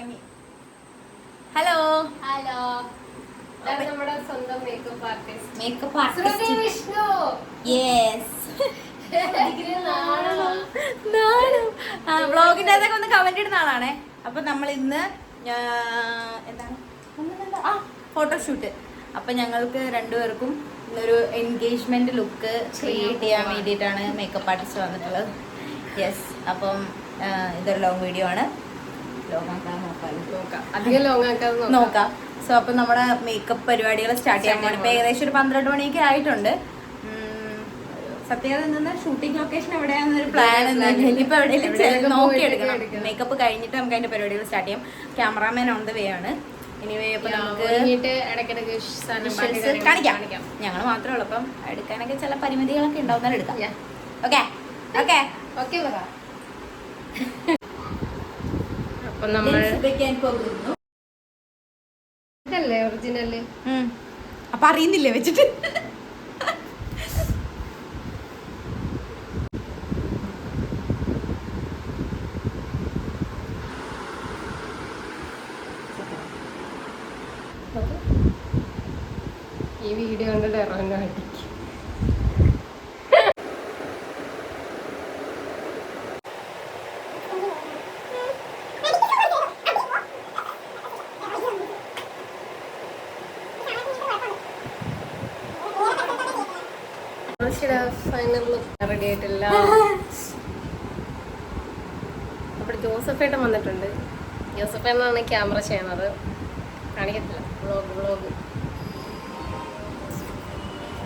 തുടങ്ങി hello hello നമ്മുടെ സ്വന്തം makeup artist makeup Sruthi Vishnu. Yes ബ്ലോഗിന്റെ അതൊക്കെ ഒന്ന് കമന്റ് ഇടുന്ന ആളാണേ. അപ്പൊ നമ്മൾ ഇന്ന് എന്താണ്? ആ ഫോട്ടോഷൂട്ട് അപ്പൊ ഞങ്ങൾക്ക് രണ്ടുപേർക്കും ഇന്നൊരു എൻഗേജ്മെന്റ് ലുക്ക് ക്രിയേറ്റ് ചെയ്യാൻ വേണ്ടിയിട്ടാണ് മേക്കപ്പ് ആർട്ടിസ്റ്റ് വന്നിട്ടുള്ളത്. യെസ് അപ്പം ഇതൊരു ലോങ് വീഡിയോ ആണ്. നോക്കാം. സോ അപ്പൊ നമ്മുടെ മേക്കപ്പ് പരിപാടികൾ സ്റ്റാർട്ട് ചെയ്യാൻ പോകണം ഇപ്പൊ ഏകദേശം ഒരു പന്ത്രണ്ട് മണിയൊക്കെ ആയിട്ടുണ്ട്. സത്യം ഷൂട്ടിംഗ് ലൊക്കേഷൻ എവിടെയാണെന്നൊരു പ്ലാൻ ഇനിയിപ്പോ എവിടെയെങ്കിലും നോക്കിയെടുക്കണം. മേക്കപ്പ് കഴിഞ്ഞിട്ട് നമുക്ക് അതിന്റെ പരിപാടികൾ സ്റ്റാർട്ട് ചെയ്യാം. ക്യാമറാമാൻ ഓൺ ദ വേ ആണ്. കാണിക്കാം. ഞങ്ങൾ മാത്രമേ ഉള്ളൂ. അപ്പം എടുക്കാനൊക്കെ ചില പരിമിതികളൊക്കെ ഉണ്ടാവുന്ന എടുക്കാം. ഓക്കെ ഓക്കെ ഓക്കെ അപ്പൊ നമ്മൾ ഒറിജിനൽ. അപ്പൊ അറിയുന്നില്ലേ വെച്ചിട്ട്? ഈ വീഡിയോ കണ്ടിട്ട് ഇറങ്ങുന്ന ഫൈനൽ റെഡി ആയിട്ടില്ല. അപ്പോൾ ജോസഫേട്ടൻ വന്നിട്ടുണ്ട്. ജോസഫേട്ടനാണ് ക്യാമറ ചെയ്യണത്. കാണിക്കത്തില്ല. വ്ളോഗ് വ്ളോഗ്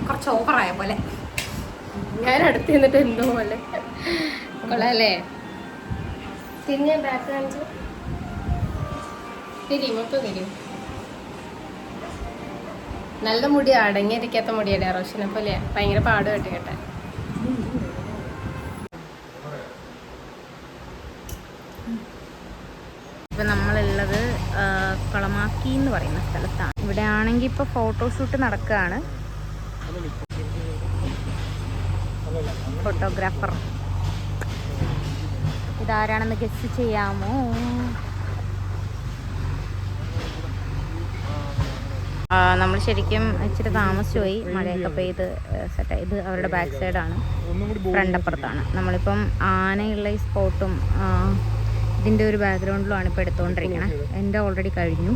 കുറച്ച് ഓവറായ പോലെ. ഞാൻ അടുത്ത് നിന്നിട്ട് എന്തോ പോലെ. കൊള്ളാല്ലേ? തിരിഞ്ഞ ബാക്ക് കാണിച്ചു തിരി മൊത്തം തിരിയും നല്ല മുടി അടങ്ങിയിരിക്കാത്ത മുടിയല്ലേ? റോഷനെ പോലെ ഭയങ്കര പാട് കേട്ട് കേട്ടെ ഇപ്പം നമ്മളുള്ളത് കളമാക്കി എന്ന് പറയുന്ന സ്ഥലത്താണ്. ഇവിടെ ആണെങ്കിൽ ഇപ്പോൾ ഫോട്ടോഷൂട്ട് നടക്കുകയാണ്. ഫോട്ടോഗ്രാഫർ ഇതാരാണെന്ന് ഗസ് ചെയ്യാമോ? നമ്മൾ ശരിക്കും ഇച്ചിരി താമസിച്ചുപോയി മഴയൊക്കെ പെയ്ത് സെറ്റ് ഇത് അവരുടെ ബാക്ക് സൈഡാണ് ഫ്രണ്ട് അപ്പുറത്താണ്. നമ്മളിപ്പം ആനയുള്ള ഈ സ്പോട്ടും ഇതിന്റെ ഒരു ബാക്ക്ഗ്രൗണ്ടിലുമാണ് ഇപ്പോൾ എടുത്തുകൊണ്ടിരിക്കുന്നത് എന്റെ ഓൾറെഡി കഴിഞ്ഞു.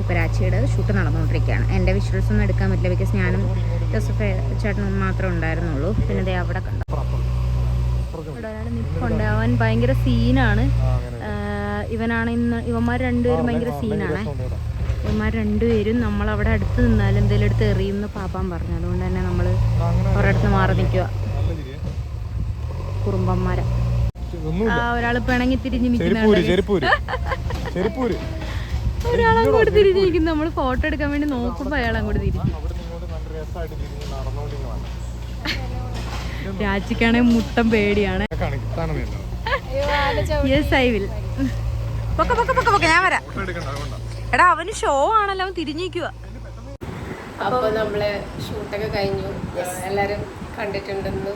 ഇപ്പോൾ രാച്ചിയുടെ ഷൂട്ട് നടന്നുകൊണ്ടിരിക്കുകയാണ് എന്റെ വിഷ്വൽസ് ഒന്നും എടുക്കാൻ പറ്റില്ല. ബിക്കോസ് ഞാനും ജോസഫ് ചേട്ടനും മാത്രമേ ഉണ്ടായിരുന്നുള്ളൂ. പിന്നെ ദേ അവിടെ കണ്ടു. ഇവിടെ ഒരാൾ നിൽപ്പുണ്ട് അവൻ ഭയങ്കര സീനാണ് ഇവനാണ് ഇന്ന് ഇവന്മാർ രണ്ടുപേരും ഭയങ്കര സീനാണ് ഇവന്മാർ രണ്ടുപേരും നമ്മളവിടെ അടുത്ത് നിന്നാൽ എന്തെങ്കിലും എടുത്ത് എറിയും എന്ന് പാപ്പാൻ പറഞ്ഞു. അതുകൊണ്ട് തന്നെ നമ്മൾ ഒരിടത്ത് മാറി നിൽക്കുക. കുറുമ്പന്മാരെ. ആ ഒരാൾ പിണങ്ങി തിരിഞ്ഞ് ചെരുപ്പൂര് ഒരാളങ്ങോട്ട് തിരിഞ്ഞ് നിൽക്കുന്നു. നമ്മൾ ഫോട്ടോ എടുക്കാൻ വേണ്ടി നോക്കുമ്പോ അയാൾ അങ്ങോട്ട് തിരിഞ്ഞു. രാജിക്കാണെ മുട്ടം പേടിയാണ്. കാണിക്കാണെന്നില്ല യെസ് ഐ വിൽ പൊക്ക പൊക്ക പൊക്ക പൊക്ക ഞാൻ വരാം. എടാ അവന് ഷോ ആണല്ലോ അവൻ തിരിഞ്ഞിരിക്കുക അപ്പൊ നമ്മൾ ഷൂട്ടൊക്കെ കഴിഞ്ഞു. എല്ലാരും കണ്ടിട്ടുണ്ടെന്ന്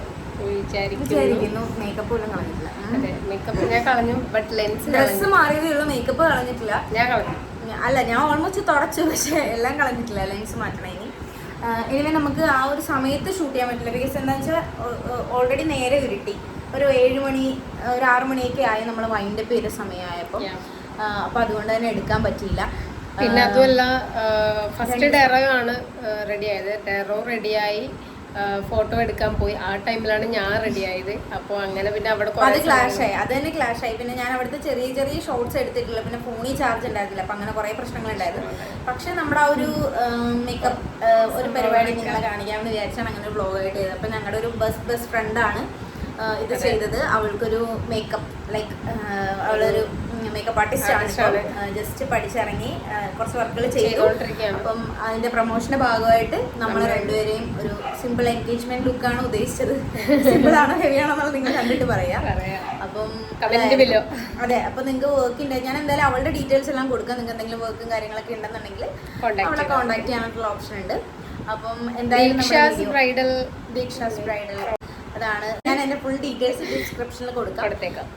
വിചാരിക്കുന്നു. മേക്കപ്പ് പോലും കളഞ്ഞിട്ടില്ല. അതെ മേക്കപ്പ് ഞാൻ കളഞ്ഞു ബട്ട് ലെൻസ് ഡ്രസ് മാറിയതേ ഉള്ളൂ മേക്കപ്പ് കളഞ്ഞിട്ടില്ല. ഞാൻ കളഞ്ഞു. അല്ല ഞാൻ ഓൾമോസ്റ്റ് തുടച്ചു പക്ഷെ എല്ലാം കളഞ്ഞിട്ടില്ല ലെൻസ് മാറ്റണേ ഇനി. നമുക്ക് ആ ഒരു സമയത്ത് ഷൂട്ട് ചെയ്യാൻ പറ്റില്ല. ബിക്കോസ് എന്താണെന്ന് വെച്ചാൽ ഓൾറെഡി നേരെ ഉരുട്ടി ഒരു ഏഴ് മണി ഒരു ആറു മണിയൊക്കെ ആയി നമ്മൾ വൈൻഡപ്പ് ചെയ്ത സമയമായപ്പോൾ Yeah. അപ്പം അതുകൊണ്ട് തന്നെ എടുക്കാൻ പറ്റിയില്ല. പിന്നെ അതുമല്ല ഫസ്റ്റ് ഡെറോ ആണ് റെഡി ആയത്. ഡെറോ റെഡിയായി ഫോട്ടോ എടുക്കാൻ പോയി. ആ ടൈമിലാണ് ഞാൻ റെഡി ആയത്. അപ്പോൾ അങ്ങനെ പിന്നെ അവിടെ അത് ക്ലാഷ് ആയി. അത് തന്നെ ക്ലാഷ് ആയി. പിന്നെ ഞാൻ അവിടുത്തെ ചെറിയ ചെറിയ ഷോർട്സ് എടുത്തിട്ടില്ല. പിന്നെ ഫോണിൽ ചാർജ് ഉണ്ടായിരുന്നില്ല. അപ്പൊ അങ്ങനെ കുറേ പ്രശ്നങ്ങൾ ഉണ്ടായിരുന്നു പക്ഷെ നമ്മുടെ ആ ഒരു മേക്കപ്പ് ഒരു പരിപാടി നിങ്ങളെ കാണിക്കാമെന്ന് വിചാരിച്ചാണ് അങ്ങനെ ഒരു ബ്ലോഗ് ആയിട്ട് ചെയ്തത്. അപ്പൊ ഞങ്ങളുടെ ഒരു ബസ് ബസ് ഫ്രണ്ടാണ് ഇത് ചെയ്തത്. അവൾക്കൊരു മേക്കപ്പ് ലൈക്ക് അവളൊരു മേക്കപ്പ് ആർട്ടിസ്റ്റ് ആണ്. ജസ്റ്റ് പഠിച്ചിറങ്ങി കുറച്ച് വർക്കുകൾ ചെയ്തു. അപ്പം അതിന്റെ പ്രൊമോഷന്റെ ഭാഗമായിട്ട് നമ്മൾ രണ്ടുപേരെയും ഒരു സിമ്പിൾ എൻഗേജ്മെന്റ് ആണ് ഉദ്ദേശിച്ചത്. സിമ്പിൾ ആണോ ഹെവി ആണോ എന്നുള്ളത് നിങ്ങൾ കണ്ടിട്ട് പറയാം. അപ്പം അതെ. അപ്പൊ നിങ്ങൾക്ക് വർക്ക് ഉണ്ട് ഞാൻ എന്തായാലും അവളുടെ ഡീറ്റെയിൽസ് എല്ലാം കൊടുക്കാം. നിങ്ങൾക്ക് എന്തെങ്കിലും വർക്കും കാര്യങ്ങളൊക്കെ ഉണ്ടെന്നുണ്ടെങ്കിൽ അവളെ. കോൺടാക്ട് ചെയ്യാനുള്ള ഓപ്ഷൻ ഉണ്ട് അപ്പം എന്തായാലും ബ്രൈഡൽ ദീക്ഷാസ് ബ്രൈഡൽ. അതാണ്. ഞാൻ എന്റെ ഫുൾ ഡീറ്റെയിൽസ് ഡിസ്ക്രിപ്ഷനിൽ കൊടുക്കാം.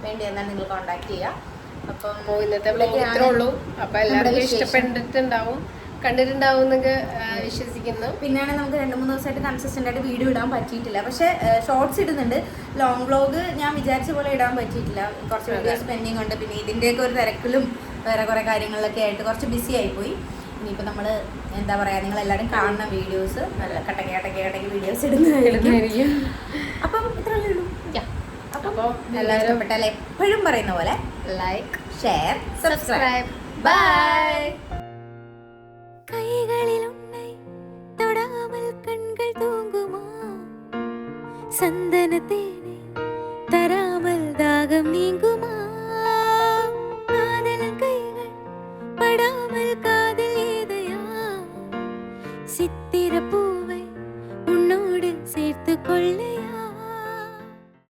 വേണ്ടി എന്നാൽ നിങ്ങൾ കോൺടാക്ട് ചെയ്യുക അപ്പോൾ ഇന്നത്തെ ബ്ലോഗ് ഇത്രേ ഉള്ളൂ. അപ്പോൾ എല്ലാവർക്കും ഇഷ്ടപ്പെട്ടിട്ടുണ്ടാവും. കണ്ടിട്ടുണ്ടാവും എന്നൊക്കെ വിശ്വസിക്കുന്നു. പിന്നെയാണ് നമുക്ക് രണ്ട് മൂന്ന് ദിവസമായിട്ട് കൺസിസ്റ്റന്റ് ആയിട്ട് വീഡിയോ ഇടാൻ പറ്റിയിട്ടില്ല. പക്ഷേ ഷോർട്സ് ഇടുന്നുണ്ട്. ലോങ് വ്ലോഗ് ഞാൻ വിചാരിച്ച പോലെ ഇടാൻ പറ്റിയിട്ടില്ല. കുറച്ച് വീഡിയോസ് പെൻഡിങ് ഉണ്ട്. പിന്നെ ഇതിന്റെയൊക്കെ ഒരു തിരക്കിലും വേറെ കുറേ കാര്യങ്ങളിലൊക്കെ ആയിട്ട് കുറച്ച് ബിസി ആയിപ്പോയി. ഇനിയിപ്പോൾ നമ്മൾ എന്താ പറയുക നിങ്ങൾ എല്ലാവരും കാണുന്ന വീഡിയോസ് നല്ല കട്ടക്ക് കട്ടക്ക് കട്ടക്ക് വീഡിയോസ് ഇടുന്നതായിരിക്കും. അപ്പം ഇത്രയല്ലേ ഉള്ളൂ. അപ്പോൾ എല്ലാം ഇഷ്ടപ്പെട്ടാൽ എപ്പോഴും പറയുന്ന പോലെ ലൈക്ക് ഷെയർ സബ്സ്ക്രൈബ് ബൈ കൈകളിൽ ഉണ്ണൈ തൊടാമൽ കൺകൾ തൂങ്ങുമാ? സന്ത